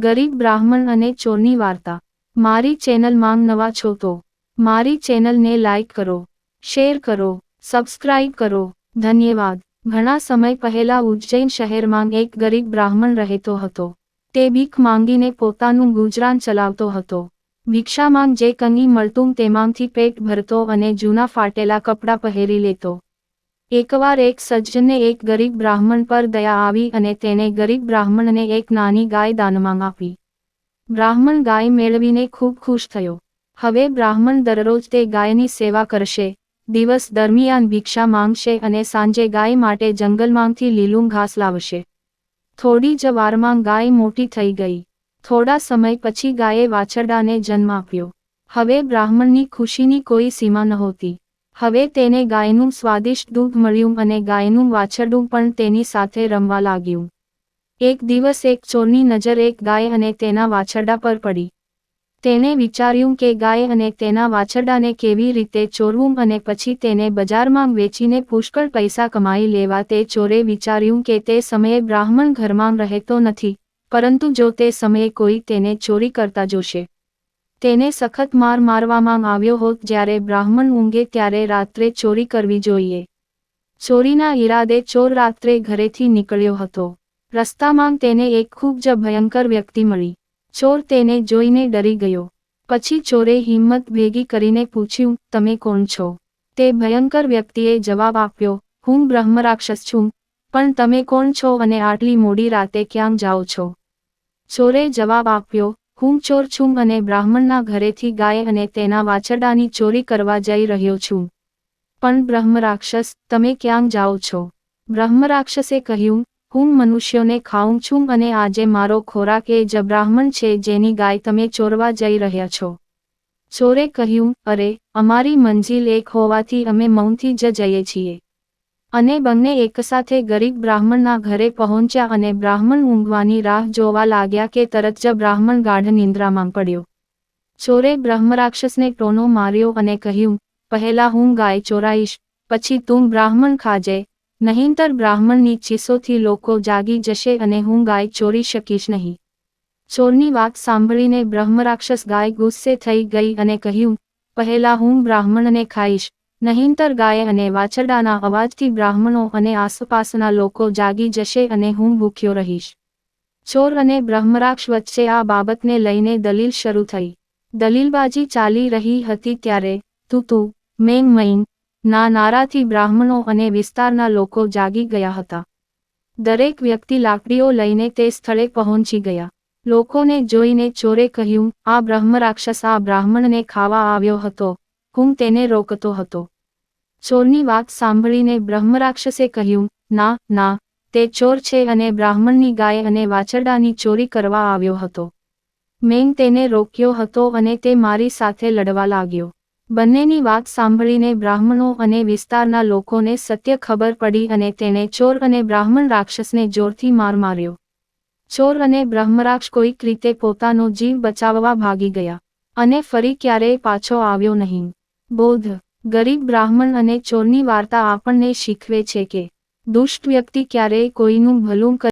ગરીબ બ્રાહ્મણ અને ચોરની વાર્તા. મારી ચેનલ માંગ નવા છો તો મારી ચેનલને લાઈક કરો, શેર કરો, સબસ્ક્રાઇબ કરો. ધન્યવાદ. ઘણા સમય પહેલા ઉજ્જૈન શહેરમાં એક ગરીબ બ્રાહ્મણ રહેતો હતો. તે ભીખ માંગીને પોતાનું ગુજરાન ચલાવતો હતો. ભિક્ષામાં જે કંઈ મળતું તેમાંથી પેટ ભરતો અને જૂના ફાટેલા કપડાં પહેરી લેતો. એકવાર એક સજ્જને એક ગરીબ બ્રાહ્મણ પર દયા આવી અને તેને ગરીબ બ્રાહ્મણને એક નાની ગાય દાનમાં આપી. બ્રાહ્મણ ગાય મેળવીને ખૂબ ખુશ થયો. હવે બ્રાહ્મણ દરરોજ તે ગાયની સેવા કરશે, દિવસ દરમિયાન ભિક્ષા માંગશે અને સાંજે ગાય માટે જંગલમાંથી લીલું ઘાસ લાવશે. થોડી જ વારમાં ગાય મોટી થઈ ગઈ. થોડા સમય પછી ગાયે વાછરડાને જન્મ આપ્યો. હવે બ્રાહ્મણની ખુશીની કોઈ સીમા નહોતી. હવે તેને ગાયનું સ્વાદિષ્ટ દૂધ મળ્યું અને ગાયનું વાછરડું પણ તેની સાથે રમવા લાગ્યું. એક દિવસ એક ચોરની નજર એક ગાય અને તેના વાછરડા પર પડી. તેણે વિચાર્યું કે ગાય અને તેના વાછરડાને કેવી રીતે ચોરવું અને પછી તેને બજારમાં વેચીને પુષ્કળ પૈસા કમાઈ લેવા તે ચોરે વિચાર્યું કે તે સમયે બ્રાહ્મણ ઘરમાં રહેતો નથી, પરંતુ જો તે સમયે કોઈ તેને ચોરી કરતા જોશે. તેને સખત માર મારવામાં આવ્યો હોત જ્યારે બ્રાહ્મણ ઊંઘે ત્યારે રાત્રે ચોરી કરવી જોઈએ. ચોરીના ઈરાદે ચોર રાત્રે ઘરેથી નીકળ્યો હતો. રસ્તામાં તેને એક ખૂબ જ ભયંકર વ્યક્તિ મળી. ચોર તેને જોઈને ડરી ગયો. પછી ચોરે હિંમત ભેગી કરીને પૂછ્યું, તમે કોણ છો? તે ભયંકર વ્યક્તિએ જવાબ આપ્યો, હું બ્રહ્મરાક્ષસ છું, પણ તમે કોણ છો અને આટલી મોડી રાતે ક્યાં જાઓ છો? ચોરે જવાબ આપ્યો હું ચોર છું અને બ્રાહ્મણના ઘરેથી ગાય અને તેના વાછરડાની ચોરી કરવા જઈ રહ્યો છું. પણ બ્રહ્મરાક્ષસ, તમે ક્યાં જાઓ છો? બ્રહ્મરાક્ષસે કહ્યું, હું મનુષ્યોને ખાઉં છું અને આજે મારો ખોરાક એ જ બ્રાહ્મણ છે જેની ગાય તમે ચોરવા જઈ રહ્યા છો. ચોરે કહ્યું, અરે, અમારી મંજિલ એક હોવાથી અમે મૌનથી જ જઈએ છીએ. અને બંને એકસાથે ગરીબ બ્રાહ્મણના ઘરે પહોંચ્યા અને બ્રાહ્મણ ઊંઘવાની રાહ જોવા લાગ્યા કે તરત જ બ્રાહ્મણ ગાઢ નિંદ્રામાં પડ્યો. ચોરે બ્રહ્મરાક્ષસને ટોનો માર્યો અને કહ્યું, પહેલા હું ગાય ચોરાઈશ, પછી તું બ્રાહ્મણ ખાજે, નહીંતર બ્રાહ્મણની ચીસોથી લોકો જાગી જશે અને હું ગાય ચોરી શકીશ નહીં. ચોરની વાત સાંભળીને બ્રહ્મરાક્ષસ ગાય ગુસ્સે થઈ ગઈ અને કહ્યું, પહેલા હું બ્રાહ્મણને ખાઈશ નહીંતર ગાય અને વાછરડાના અવાજથી બ્રાહ્મણો અને આસપાસના લોકો જાગી જશે અને હું ભૂખ્યો રહીશ. ચોર અને બ્રહ્મરાક્ષ વચ્ચે આ બાબતને લઈને દલીલ શરૂ થઈ. દલીલબાજી ચાલી રહી હતી ત્યારે તું તું, મેં મૈન ના નારાથી બ્રાહ્મણો અને વિસ્તારના લોકો જાગી ગયા હતા. દરેક વ્યક્તિ લાકડીઓ લઈને તે સ્થળે પહોંચી ગયા. લોકોને જોઈને ચોરે કહ્યું, આ બ્રહ્મરાક્ષસ આ બ્રાહ્મણને ખાવા આવ્યો હતો. હું તેને રોકતો હતો. ચોરની વાત સાંભળીને બ્રહ્મરાક્ષસે કહ્યું, ના ના, તે ચોર છે અને બ્રાહ્મણની ગાય અને વાછરડાની ચોરી કરવા આવ્યો હતો. મેં તેને રોક્યો હતો અને તે મારી સાથે લડવા લાગ્યો. બંનેની વાત સાંભળીને બ્રાહ્મણો અને વિસ્તારના લોકોને સત્ય ખબર પડી અને તેણે ચોર અને બ્રાહ્મણ રાક્ષસને જોરથી માર માર્યો. ચોર અને બ્રહ્મરાક્ષ કોઈક રીતે પોતાનો જીવ બચાવવા ભાગી ગયા અને ફરી ક્યારેય પાછો આવ્યો નહીં. બોધ, ગરીબ બ્રાહ્મણ અને ચોરની વાર્તા આપણને શીખવે છે કે દુષ્ટ વ્યક્તિ ક્યારેય કોઈનું ભલું